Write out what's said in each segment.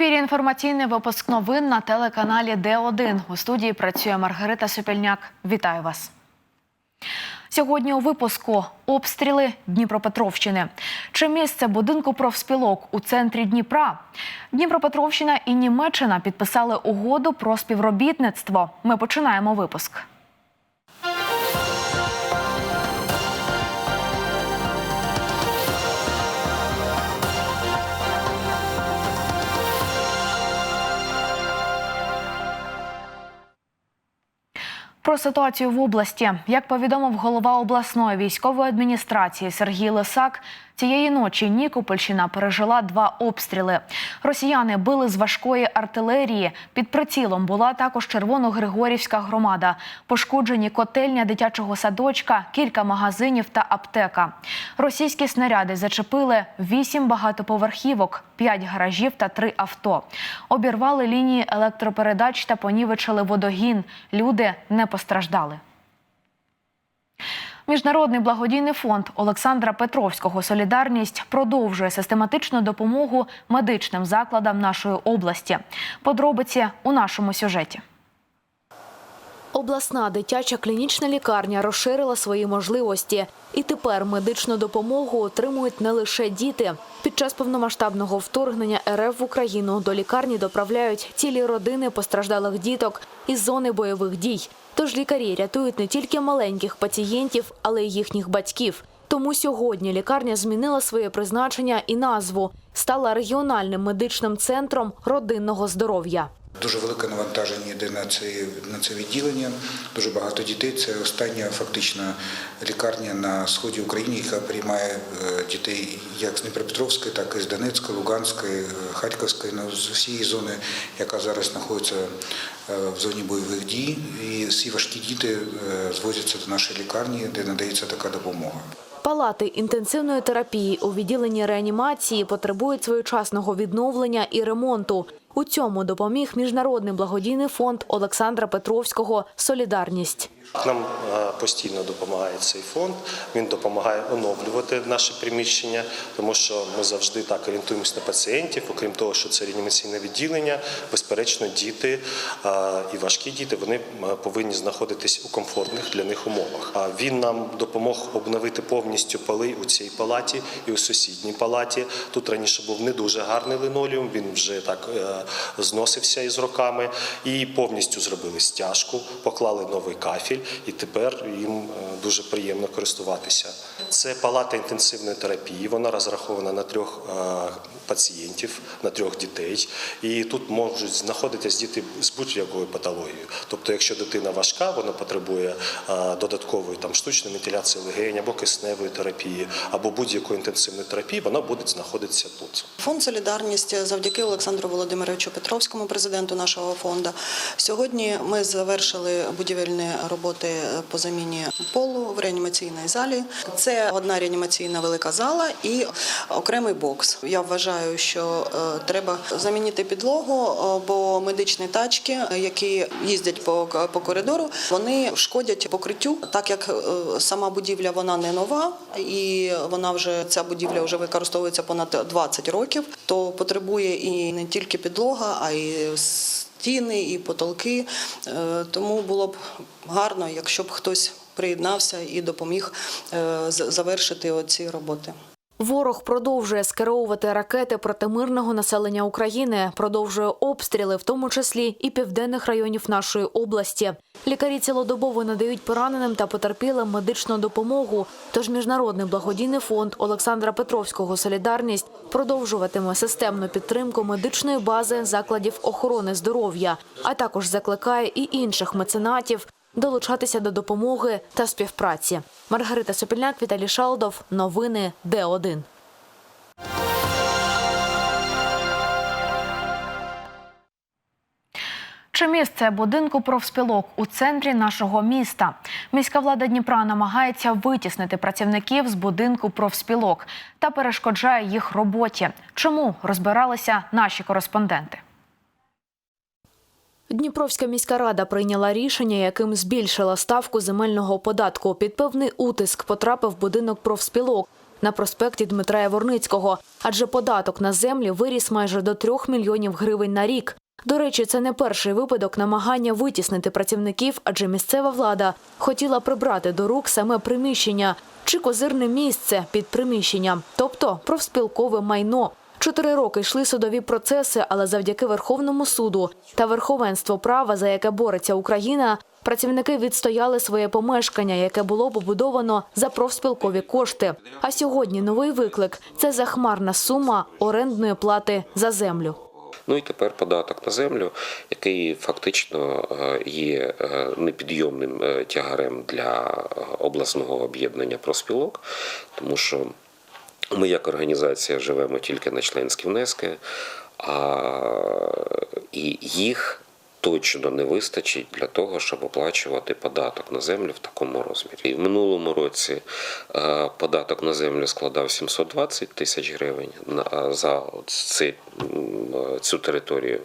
ефірі інформаційний випуск новин на телеканалі Д1. У студії працює Маргарита Сопільняк. Вітаю вас. Сьогодні у випуску обстріли Дніпропетровщини. Чи місце будинку профспілок у центрі Дніпра? Дніпропетровщина і Німеччина підписали угоду про співробітництво. Ми починаємо випуск. Про ситуацію в області, як повідомив голова обласної військової адміністрації Сергій Лисак, цієї ночі Нікопольщина пережила два обстріли. Росіяни били з важкої артилерії. Під прицілом була також Червоногригорівська громада. Пошкоджені котельня дитячого садочка, кілька магазинів та аптека. Російські снаряди зачепили вісім багатоповерхівок, п'ять гаражів та три авто. Обірвали лінії електропередач та понівечили водогін. Люди не постраждали. Міжнародний благодійний фонд Олександра Петровського Солідарність продовжує систематичну допомогу медичним закладам нашої області. Подробиці у нашому сюжеті. Обласна дитяча клінічна лікарня розширила свої можливості, і тепер медичну допомогу отримують не лише діти. Під час повномасштабного вторгнення РФ в Україну до лікарні доправляють цілі родини постраждалих діток із зони бойових дій. Тож лікарі рятують не тільки маленьких пацієнтів, але й їхніх батьків. Тому сьогодні лікарня змінила своє призначення і назву стала регіональним медичним центром родинного здоров'я. Дуже велике навантаження йде на це, на це відділення. Дуже багато дітей. Це остання фактично лікарня на сході України, яка приймає е, дітей як з Дніпропетровської, так і з Донецької, Луганської, е, Харківської, ну, з усієї зони, яка зараз знаходиться е, в зоні бойових дій. І всі важкі діти звозяться до нашої лікарні, де надається така допомога. Палати інтенсивної терапії у відділенні реанімації потребують своєчасного відновлення і ремонту. У цьому допоміг міжнародний благодійний фонд Олександра Петровського Солідарність. Нам е, постійно допомагає цей фонд. Він допомагає оновлювати наші приміщення, тому що ми завжди так орієнтуємося на пацієнтів. Окрім того, що це реанімаційне відділення, безперечно, діти е, і важкі діти вони е, повинні знаходитись у комфортних для них умовах. А він нам допомог обновити повністю поли у цій палаті і у сусідній палаті. Тут раніше був не дуже гарний линолеум. Він вже так зносився із роками, і повністю зробили стяжку, поклали новий кафель і тепер їм е, дуже приємно користуватися. Це палата інтенсивної терапії. Вона розрахована на трьох е, пацієнтів, на трьох дітей. І тут можуть знаходитись діти з будь-якою патологією. Тобто, якщо дитина важка, вона потребує е, додаткової там штучної вентиляції легень або кисневої терапії, або будь-якої інтенсивної терапії, вона буде знаходитися тут. Фонд Солідарність завдяки Олександру Володимировичу Петровському, президенту нашого фонду. Сьогодні ми завершили будівельні роботи по заміні полу в реанімаційній залі. Це одна реанімаційна велика зала і окремий бокс. Я вважаю, що е, треба замінити підлогу, е, бо медичні тачки, які їздять по, по коридору, вони шкодять покриттю, так як е, сама будівля вона не нова, і вона вже ця будівля вже використовується понад 20 років, то потребує і не тільки підлога, а й стіни, і потолки. Е, Тому було б гарно, якщо б хтось приєднався і допоміг е, завершити оці роботи. Ворог продовжує скеровувати ракети проти мирного населення України, продовжує обстріли, в тому числі і південних районів нашої області. Лікарі цілодобово надають пораненим та потерпілим медичну допомогу. Тож міжнародний благодійний фонд Олександра Петровського Солідарність продовжуватиме системну підтримку медичної бази закладів охорони здоров'я, а також закликає і інших меценатів долучатися до допомоги та співпраці. Маргарита Сопільняк, Віталій Шалдов. Новини Д1. Чи місце будинку профспілок у центрі нашого міста? Міська влада Дніпра намагається витіснити працівників з будинку профспілок та перешкоджає їх роботі. Чому розбиралися наші кореспонденти? Дніпровська міська рада прийняла рішення, яким збільшила ставку земельного податку. Під певний утиск потрапив будинок профспілок. на проспекті Дмитра Яворницького, адже податок на землі виріс майже до 3 мільйонів гривень на рік. До речі, це не перший випадок намагання витіснити працівників, адже місцева влада хотіла прибрати до рук саме приміщення чи козирне місце під приміщенням, тобто профспілкове майно. Чотири роки йшли судові процеси, але завдяки Верховному суду та верховенству права, за яке бореться Україна, працівники відстояли своє помешкання, яке було побудовано за профспілкові кошти. А сьогодні новий виклик це захмарна сума орендної плати за землю. Ну і тепер податок на землю, який фактично е, є е, непідйомним е, тягарем для обласного об'єднання профспілок, тому що ми як організація живемо тільки на членські внески, а і їх точно не вистачить для того, щоб оплачувати податок на землю в такому розмірі. І в минулому році е, податок на землю складав 720 тисяч гривень за цю територію.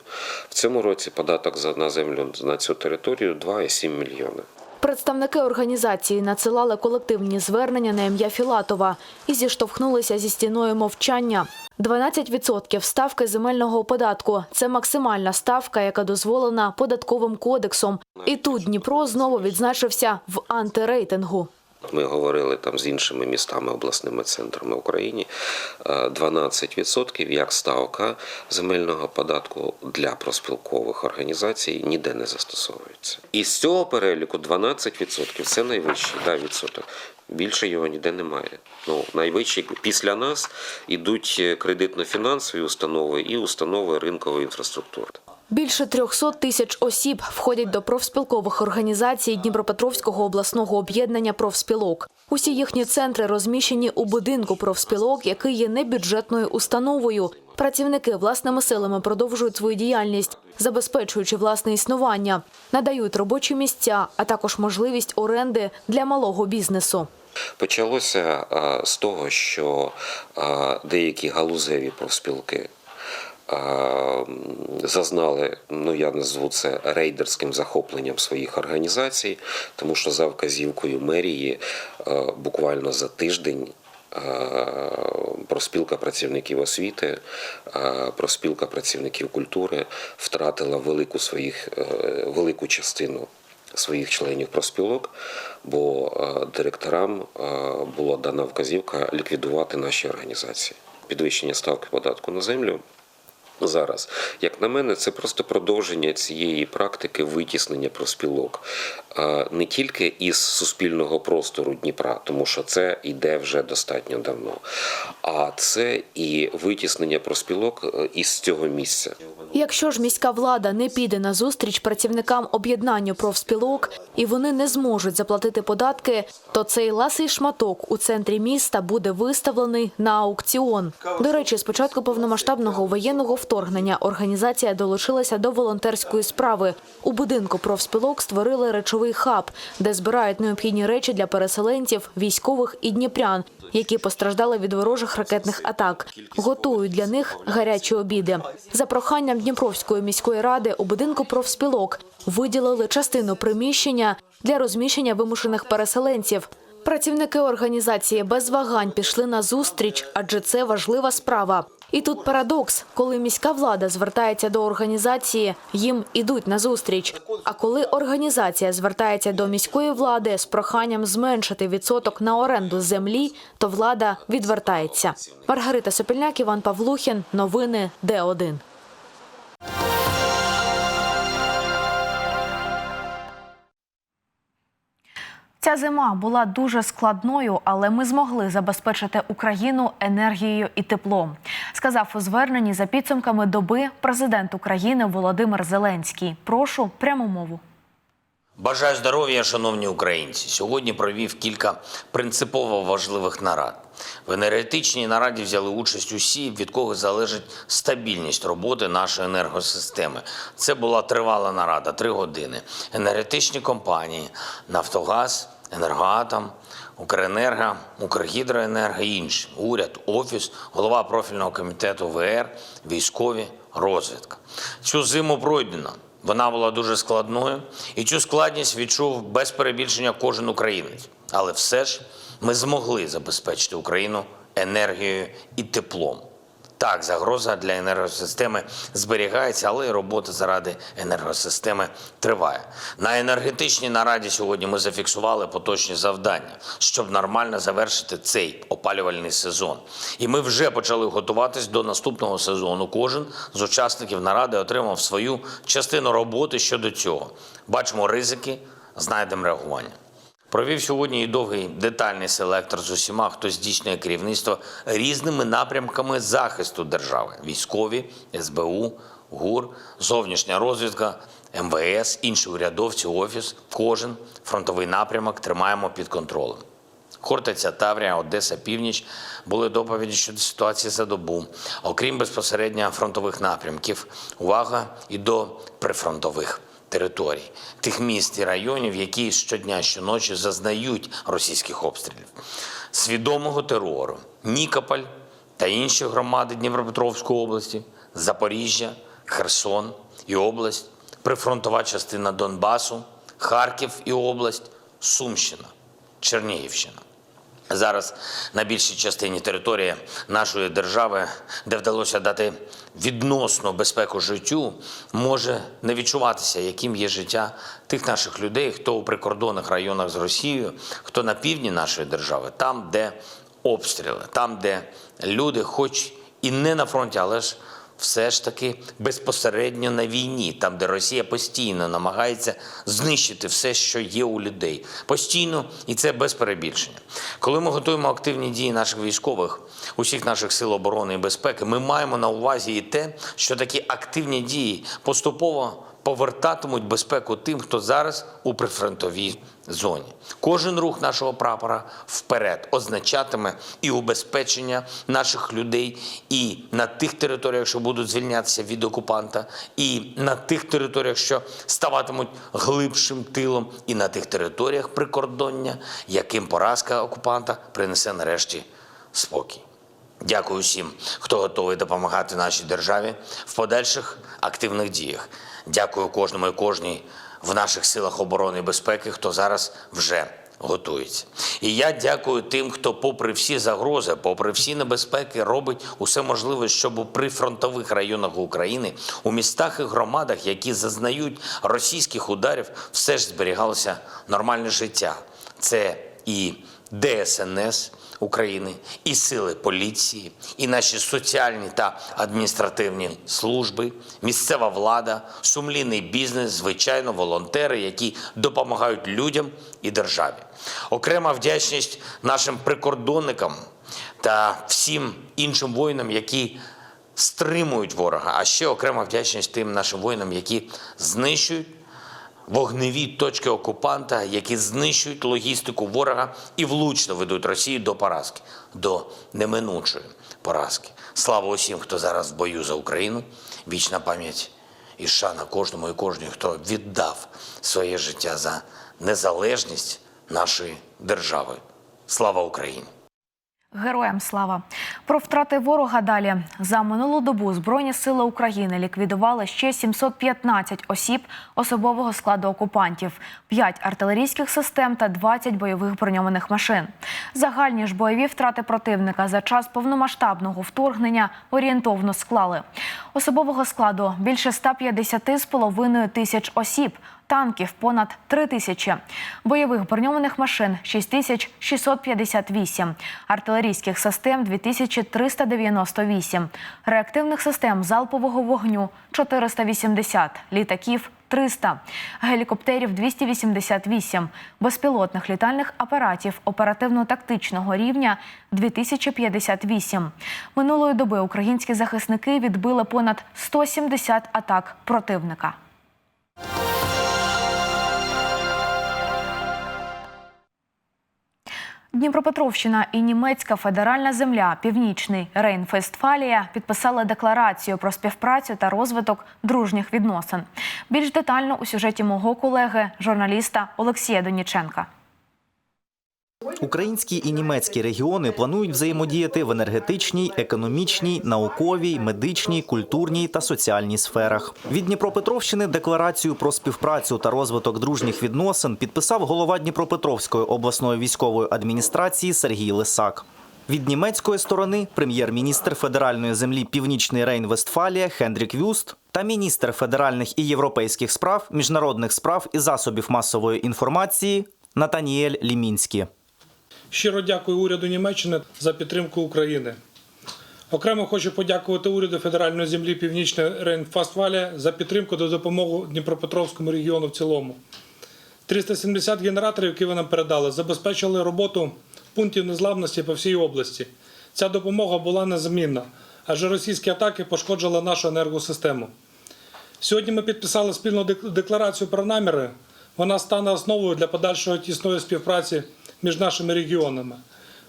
В цьому році податок на землю на цю територію 2,7 мільйони. Представники організації надсилали колективні звернення на ім'я Філатова і зіштовхнулися зі стіною мовчання. 12% ставки земельного податку це максимальна ставка, яка дозволена податковим кодексом. І тут Дніпро знову відзначився в антирейтингу. Ми говорили там з іншими містами, обласними центрами України. Е, 12% як ставка земельного податку для проспілкових організацій ніде не застосовується. І з цього переліку 12% це найвищий да, відсоток. Більше його ніде немає. Ну, найвищий після нас ідуть кредитно-фінансові установи і установи ринкової інфраструктури. Більше 300 тисяч осіб входять до профспілкових організацій Дніпропетровського обласного об'єднання профспілок. Усі їхні центри розміщені у будинку профспілок, який є небюджетною установою. Працівники власними силами продовжують свою діяльність, забезпечуючи власне існування, надають робочі місця, а також можливість оренди для малого бізнесу. Почалося з того, що деякі галузеві профспілки зазнали, ну я назву це рейдерським захопленням своїх організацій, тому що за вказівкою мерії буквально за тиждень. а, Проспілка працівників освіти, а, проспілка працівників культури втратила велику своїх е, велику частину своїх членів проспілок, бо е, директорам е, була дана вказівка ліквідувати наші організації. Підвищення ставки податку на землю. Зараз, як на мене, це просто продовження цієї практики витіснення проспілок не тільки із суспільного простору Дніпра, тому що це йде вже достатньо давно, а це і витіснення проспілок е, із цього місця. Якщо ж міська влада не піде на зустріч працівникам об'єднання профспілок і вони не зможуть заплатити податки, то цей ласий шматок у центрі міста буде виставлений на аукціон. До речі, з початку повномасштабного воєнного вторгнення організація долучилася до волонтерської справи. У будинку профспілок створили речовий хаб, де збирають необхідні речі для переселенців, військових і дніпрян, які постраждали від ворожих ракетних атак. Готують для них гарячі обіди. За проханням Дніпровської міської ради у будинку профспілок виділили частину приміщення для розміщення вимушених переселенців. Працівники організації без вагань пішли на зустріч, адже це важлива справа. І тут парадокс, коли міська влада звертається до організації, їм ідуть на зустріч. А коли організація звертається до міської влади з проханням зменшити відсоток на оренду землі, то влада відвертається. Маргарита Сопільняк, Іван Павлухін. Новини Д1. Ця зима була дуже складною, але ми змогли забезпечити Україну енергією і теплом. Сказав у зверненні за підсумками доби президент України Володимир Зеленський. Прошу пряму мову. Бажаю здоров'я, шановні українці. Сьогодні провів кілька принципово важливих нарад. В енергетичній нараді взяли участь усі, від кого залежить стабільність роботи нашої енергосистеми. Це була тривала нарада, три години. Енергетичні компанії, Нафтогаз, Енергоатом, Укренерго, Укргідроенерго і інші. Уряд, офіс, голова профільного комітету ВР, військові, розвідка. Цю зиму пройдено. Вона була дуже складною, і цю складність відчув без перебільшення кожен українець. Але все ж ми змогли забезпечити Україну енергією і теплом. Так, загроза для енергосистеми зберігається, але робота заради енергосистеми триває. На енергетичній нараді сьогодні ми зафіксували поточні завдання, щоб нормально завершити цей опалювальний сезон. І ми вже почали готуватись до наступного сезону. Кожен з учасників наради отримав свою частину роботи щодо цього. Бачимо ризики, знайдемо реагування. Провів сьогодні і довгий детальний селектор з усіма, хто здійснює керівництво різними напрямками захисту держави: військові, СБУ, ГУР, зовнішня розвідка, МВС, інші урядовці, офіс. Кожен фронтовий напрямок тримаємо під контролем. Хортиця, Таврія, Одеса, Північ були доповіді щодо ситуації за добу. Окрім безпосередньо фронтових напрямків, увага і до прифронтових територій, тих міст і районів, які щодня, щоночі зазнають російських обстрілів, свідомого терору, Нікополь та інші громади Дніпропетровської області, Запоріжжя, Херсон і область, прифронтова частина Донбасу, Харків і область, Сумщина, Чернігівщина. Зараз на більшій частині території нашої держави, де вдалося дати відносну безпеку життю, може не відчуватися, яким є життя тих наших людей, хто у прикордонних районах з Росією, хто на півдні нашої держави, там, де обстріли, там, де люди, хоч і не на фронті, але ж все ж таки безпосередньо на війні, там, де Росія постійно намагається знищити все, що є у людей. Постійно, і це без перебільшення. Коли ми готуємо активні дії наших військових, усіх наших сил оборони і безпеки, ми маємо на увазі і те, що такі активні дії поступово повертатимуть безпеку тим, хто зараз у прифронтовій зоні. Кожен рух нашого прапора вперед означатиме і убезпечення наших людей, і на тих територіях, що будуть звільнятися від окупанта, і на тих територіях, що ставатимуть глибшим тилом, і на тих територіях прикордоння, яким поразка окупанта принесе нарешті спокій. Дякую всім, хто готовий допомагати нашій державі в подальших активних діях. Дякую кожному і кожній в наших силах оборони і безпеки, хто зараз вже готується. І я дякую тим, хто, попри всі загрози, попри всі небезпеки, робить усе можливе, щоб у прифронтових районах України, у містах і громадах, які зазнають російських ударів, все ж зберігалося нормальне життя. Це і ДСНС України, і сили поліції, і наші соціальні та адміністративні служби, місцева влада, сумлінний бізнес, звичайно, волонтери, які допомагають людям і державі. Окрема вдячність нашим прикордонникам та всім іншим воїнам, які стримують ворога. А ще окрема вдячність тим нашим воїнам, які знищують вогневі точки окупанта, які знищують логістику ворога і влучно ведуть Росію до поразки, до неминучої поразки. Слава усім, хто зараз в бою за Україну. Вічна пам'ять і шана кожному і кожній, хто віддав своє життя за незалежність нашої держави. Слава Україні! Героям слава. Про втрати ворога далі. За минулу добу Збройні сили України ліквідували ще 715 осіб особового складу окупантів, 5 артилерійських систем та 20 бойових броньованих машин. Загальні ж бойові втрати противника за час повномасштабного вторгнення орієнтовно склали. Особового складу більше 150 з половиною тисяч осіб танків понад 3 тисячі, бойових броньованих машин 6658, артилерійських систем 2398, реактивних систем залпового вогню 480, літаків 300, гелікоптерів 288, безпілотних літальних апаратів оперативно-тактичного рівня 2058. Минулої доби українські захисники відбили понад 170 атак противника. Дніпропетровщина і німецька федеральна земля Північний Рейн-Фестфалія підписали декларацію про співпрацю та розвиток дружніх відносин. Більш детально у сюжеті мого колеги, журналіста Олексія Доніченка. Українські і німецькі регіони планують взаємодіяти в енергетичній, економічній, науковій, медичній, культурній та соціальній сферах. Від Дніпропетровщини декларацію про співпрацю та розвиток дружніх відносин підписав голова Дніпропетровської обласної військової адміністрації Сергій Лисак. Від німецької сторони прем'єр-міністр федеральної землі Північний Рейн-Вестфалія Хендрік Вюст та міністр федеральних і європейських справ, міжнародних справ і засобів масової інформації Натаніель Лімінський. Щиро дякую уряду Німеччини за підтримку України. Окремо хочу подякувати уряду федеральної землі Північна Рейн-Фастфалія за підтримку та допомогу Дніпропетровському регіону в цілому. 370 генераторів, які ви нам передали, забезпечили роботу пунктів незламності по всій області. Ця допомога була незамінна, адже російські атаки пошкоджили нашу енергосистему. Сьогодні ми підписали спільну декларацію про наміри. Вона стане основою для подальшої тісної співпраці між нашими регіонами.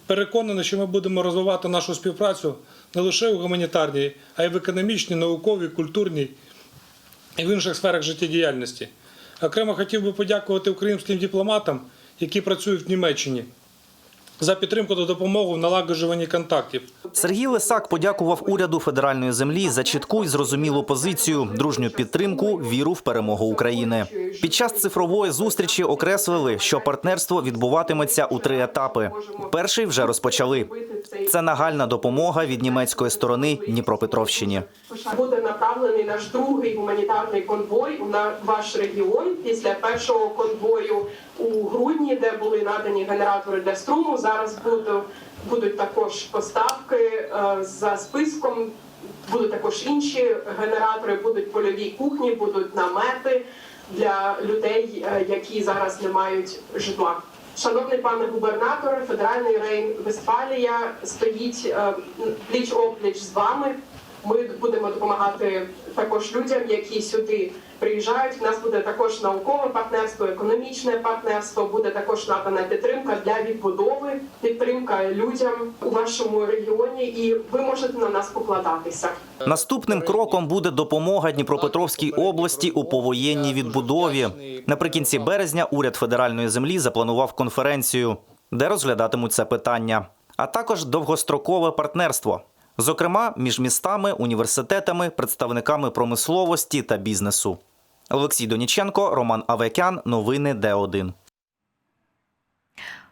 Переконаний, що ми будемо розвивати нашу співпрацю не лише у гуманітарній, а й в економічній, науковій, культурній і в інших сферах життєдіяльності. Окремо хотів би подякувати українським дипломатам, які працюють в Німеччині, за підтримку та допомогу в налагоджуванні контактів. Сергій Лисак подякував уряду федеральної землі за чітку і зрозумілу позицію, дружню підтримку, віру в перемогу України. Під час цифрової зустрічі окреслили, що партнерство відбуватиметься у три етапи. Перший вже розпочали. Це нагальна допомога від німецької сторони Дніпропетровщині. буде направлений наш другий гуманітарний конвой на ваш регіон після першого конвою у грудні, де були надані генератори для струму. Зараз буду, будуть також поставки е, за списком. Будуть також інші генератори, будуть польові кухні, будуть намети для людей, е, які зараз не мають житла. Шановний пане губернаторе, федеральний Рейн Вестфалія стоїть е, пліч опліч з вами. Ми будемо допомагати також людям, які сюди приїжджають. У нас буде також наукове партнерство, економічне партнерство. Буде також надана підтримка для відбудови, підтримка людям у вашому регіоні, і ви можете на нас покладатися. Наступним кроком буде допомога Дніпропетровській області у повоєнній відбудові. Наприкінці березня уряд федеральної землі запланував конференцію, де розглядатимуть це питання, а також довгострокове партнерство, зокрема між містами, університетами, представниками промисловості та бізнесу. Олексій Доніченко, Роман Авекян. Новини Д1.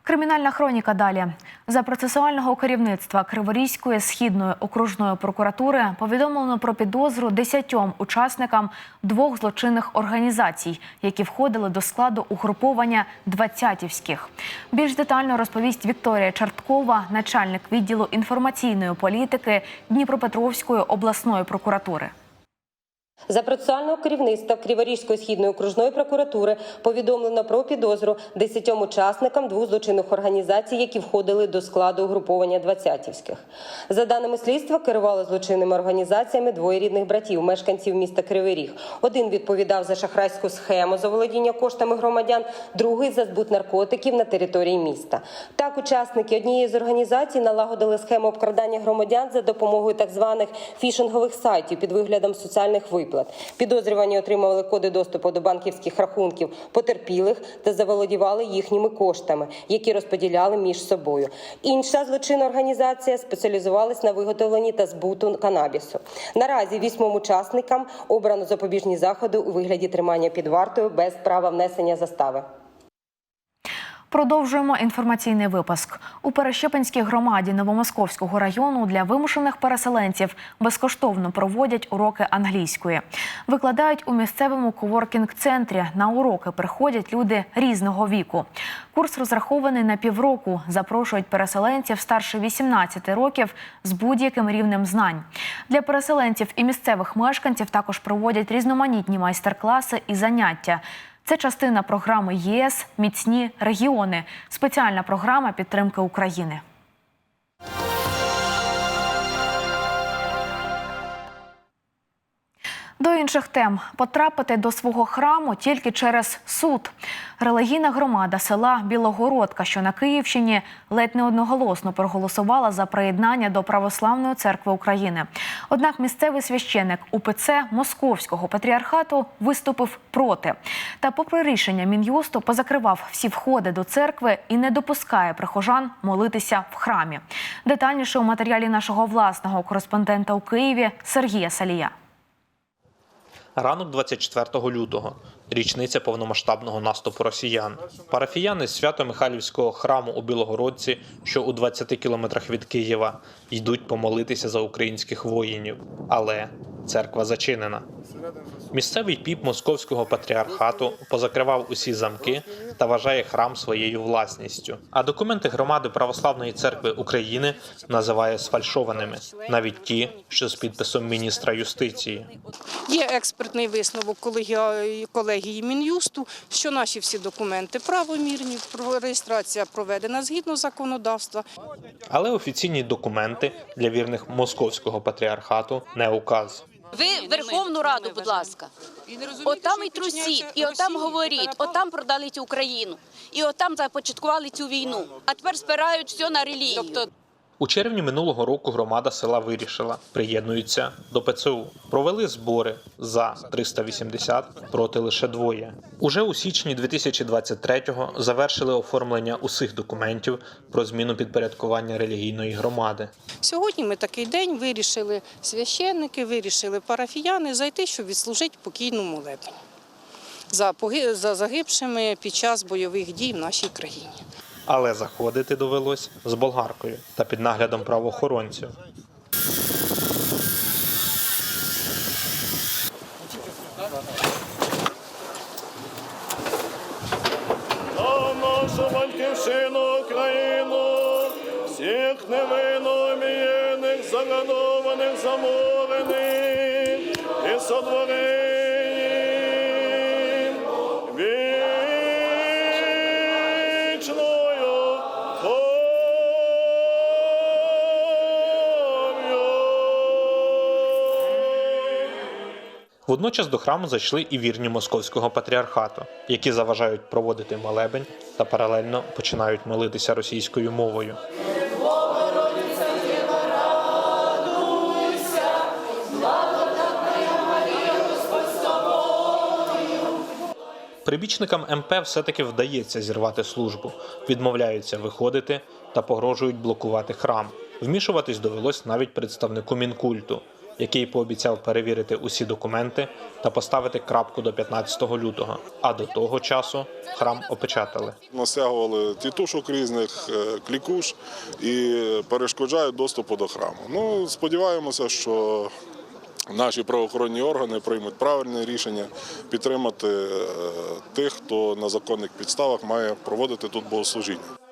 Кримінальна хроніка далі. За процесуального керівництва Криворізької східної окружної прокуратури повідомлено про підозру десятьом учасникам двох злочинних організацій, які входили до складу угруповання двадцятівських. Більш детально розповість Вікторія Чарткова, начальник відділу інформаційної політики Дніпропетровської обласної прокуратури. За процесуального керівництва Криворізької східної окружної прокуратури повідомлено про підозру десятьом учасникам двох злочинних організацій, які входили до складу угруповання двадцятівських. За даними слідства, керували злочинними організаціями двоє рідних братів, мешканців міста Кривий Ріг. Один відповідав за шахрайську схему заволодіння коштами громадян, другий за збут наркотиків на території міста. Так, учасники однієї з організацій налагодили схему обкрадання громадян за допомогою так званих фішингових сайтів під виглядом соціальних виплат. Підозрювані отримували коди доступу до банківських рахунків потерпілих та заволодівали їхніми коштами, які розподіляли між собою. Інша злочинна організація спеціалізувалась на виготовленні та збуту канабісу. Наразі вісьмом учасникам обрано запобіжні заходи у вигляді тримання під вартою без права внесення застави. Продовжуємо інформаційний випуск. У Перещепинській громаді Новомосковського району для вимушених переселенців безкоштовно проводять уроки англійської. Викладають у місцевому коворкінг-центрі. На уроки приходять люди різного віку. Курс розрахований на півроку. Запрошують переселенців старше 18 років з будь-яким рівнем знань. Для переселенців і місцевих мешканців також проводять різноманітні майстер-класи і заняття. Це частина програми ЄС Міцні регіони, спеціальна програма підтримки України. До інших тем потрапити до свого храму тільки через суд. Релігійна громада села Білогородка, що на Київщині, ледь не одноголосно проголосувала за приєднання до Православної церкви України. Однак місцевий священик УПЦ Московського патріархату виступив проти. Та, попри рішення мін'юсту, позакривав всі входи до церкви і не допускає прихожан молитися в храмі. Детальніше у матеріалі нашого власного кореспондента у Києві Сергія Салія. Ранок 24 лютого. Річниця повномасштабного наступу росіян. Парафіяни з Свято-Михайлівського храму у Білогородці, що у 20 кілометрах від Києва, йдуть помолитися за українських воїнів. Але церква зачинена. Місцевий піп московського патріархату позакривав усі замки та вважає храм своєю власністю. А документи громади Православної церкви України називає сфальшованими, навіть ті, що з підписом міністра юстиції. Є експертний висновок колегія- колегії Мін'юсту, що наші всі документи правомірні, про- реєстрація проведена згідно законодавства. Але офіційні документи для вірних московського патріархату не указ. Ви Верховну Раду, будь ласка. Отам і трусіть, і отам говоріть, отам продали цю Україну, і отам започаткували цю війну. А тепер спирають все на релігію. У червні минулого року громада села вирішила приєднуються до ПЦУ. Провели збори за 380, проти лише двоє. Уже у січні 2023-го завершили оформлення усіх документів про зміну підпорядкування релігійної громади. Сьогодні ми такий день вирішили священники, вирішили парафіяни зайти, щоб відслужити покійну молебень за, поги- за загибшими під час бойових дій в нашій країні. Але заходити довелось з болгаркою та під наглядом правоохоронців. Водночас до храму зайшли і вірні московського патріархату, які заважають проводити молебень та паралельно починають молитися російською мовою. Прибічникам МП все-таки вдається зірвати службу, відмовляються виходити та погрожують блокувати храм. Вмішуватись довелось навіть представнику мінкульту, який пообіцяв перевірити усі документи та поставити крапку до 15 лютого. А до того часу храм опечатали. Настягували тітушок різних, е, клікуш і перешкоджають доступу до храму. Ну, сподіваємося, що наші правоохоронні органи приймуть правильне рішення підтримати е, тих, хто на законних підставах має проводити тут богослужіння.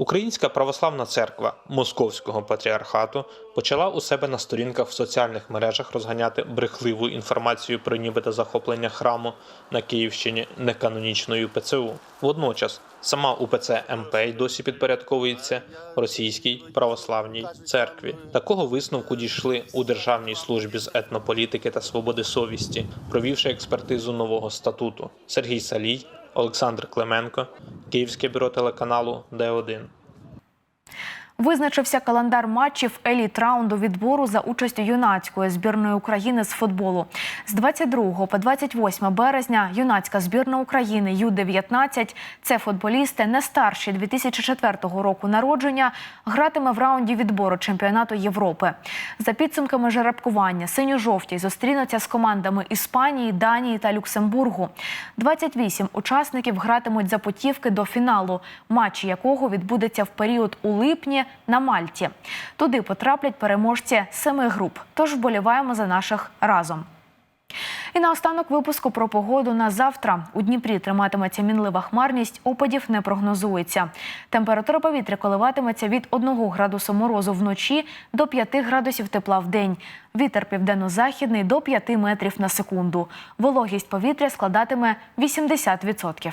Українська православна церква Московського патріархату почала у себе на сторінках в соціальних мережах розганяти брехливу інформацію про нібито захоплення храму на Київщині неканонічною ПЦУ. Водночас сама УПЦ МП досі підпорядковується російській православній церкві. Такого висновку дійшли у Державній службі з етнополітики та свободи совісті, провівши експертизу нового статуту. Сергій Салій, Олександр Клименко, Київське бюро телеканалу Д1. Визначився календар матчів еліт раунду відбору за участю юнацької збірної України з футболу. З 22 по 28 березня юнацька збірна України Ю-19 – це футболісти не старші 2004 року народження, гратиме в раунді відбору чемпіонату Європи. За підсумками жеребкування синьо-жовті зустрінуться з командами Іспанії, Данії та Люксембургу. 28 учасників гратимуть за путівки до фіналу, матчі якого відбудеться в період у липні на Мальті. Туди потраплять переможці семи груп. Тож вболіваємо за наших разом. І наостанок випуску про погоду на завтра. У Дніпрі триматиметься мінлива хмарність, опадів не прогнозується. Температура повітря коливатиметься від 1 градусу морозу вночі до 5 градусів тепла в день. Вітер південно-західний до 5 метрів на секунду. Вологість повітря складатиме 80%.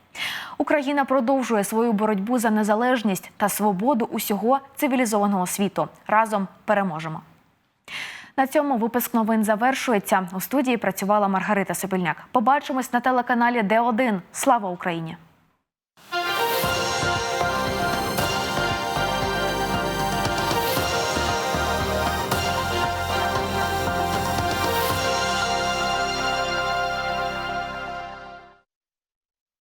Україна продовжує свою боротьбу за незалежність та свободу усього цивілізованого світу. Разом переможемо. На цьому випуск новин завершується. У студії працювала Маргарита Собільняк. Побачимось на телеканалі Д1. Слава Україні!